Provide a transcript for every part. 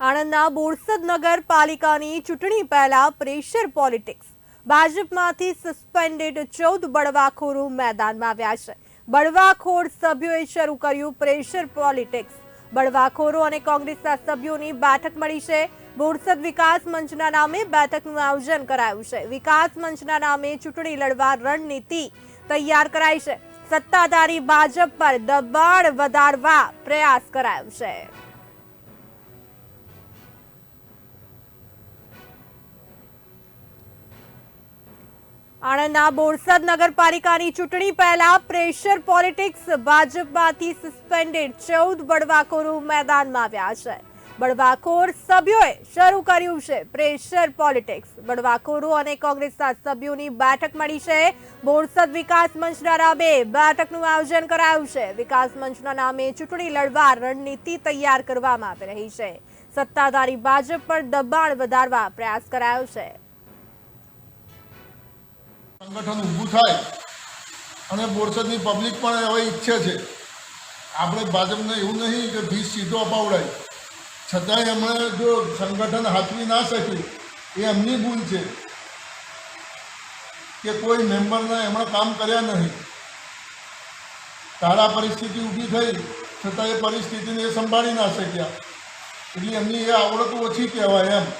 આણંદના બોરસદ નગરપાલિકાની ચૂંટણી પહેલા પ્રેશર પોલિટિક્સ. ભાજપમાંથી સસ્પેન્ડેડ ચૌદ બળવાખોરો મેદાનમાં આવ્યા છે. બળવાખોર સભ્યોએ શરૂ કર્યું પ્રેશર પોલિટિક્સ. બળવાખોરો અને કોંગ્રેસના સભ્યોની બેઠક મળી છે. બોરસદ વિકાસ મંચના નામે બેઠકનું આયોજન કરાયું છે. વિકાસ મંચના નામે ચૂંટણી લડવા રણનીતિ તૈયાર કરાઈ છે. સત્તાધારી ભાજપ પર દબાણ વધારવા પ્રયાસ કરાયો છે. આણંદના બોરસદ નગરપાલિકાની ચૂંટણી પહેલા પ્રેશર પોલિટિક્સ ભાજપમાંથી સસ્પેન્ડેડ ચૌદ બળવાખોરો મેદાનમાં આવ્યા છે. બળવાખોર સભ્યોએ શરૂ કર્યું છે પ્રેશર પોલિટિક્સ. બળવાખોરો અને કોંગ્રેસના સભ્યોની બેઠક મળી છે. બોરસદ વિકાસ મંચના નામે બેઠકનું આયોજન કરાયું છે. વિકાસ મંચના નામે ચૂંટણી લડવા રણનીતિ તૈયાર કરવામાં આવી રહી છે. સત્તાધારી ભાજપ પર દબાણ વધારવા પ્રયાસ કરાયો છે. સંગઠન ઊભું થાય અને બોરસદની પબ્લિક પણ હવે ઈચ્છે છે. આપણે ભાજપને એવું નહીં કે વીસ સીધો અપાવડાય. છતાંય એમણે જો સંગઠન હાથવી ના શક્યું એ એમની ભૂલ છે કે કોઈ મેમ્બરના એમણે કામ કર્યા નહીં. તારા પરિસ્થિતિ ઊભી થઈ છતાં એ પરિસ્થિતિને એ સંભાળી ના શક્યા. એટલે એમની એ આવડત ઓછી કહેવાય એમ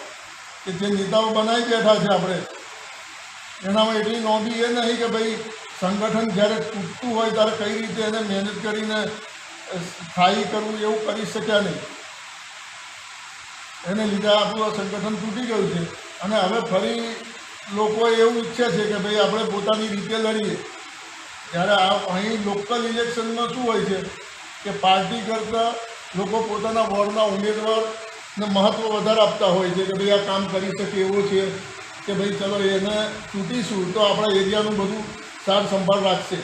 કે જે નેતાઓ બનાવી બેઠા છે આપણે એનામાં એટલી નોંધી એ નહીં કે ભાઈ સંગઠન જ્યારે તૂટતું હોય ત્યારે કઈ રીતે એને મહેનત કરીને સ્થાયી કરવું એવું કરી શક્યા નહીં. એને લીધે આપણું આ સંગઠન તૂટી ગયું છે. અને હવે ફરી લોકો એવું ઈચ્છે છે કે ભાઈ આપણે પોતાની રીતે લડીએ. ત્યારે આ અહીં લોકલ ઇલેક્શનમાં શું હોય છે કે પાર્ટી કરતાં લોકો પોતાના વોર્ડના ઉમેદવારને મહત્ત્વ વધારે આપતા હોય છે કે ભાઈ આ કામ કરી શકે એવો છે. કે ભાઈ ચલો એને ચૂંટીશું તો આપણા એરિયાનું બધું સાર સંભાળ રાખશે.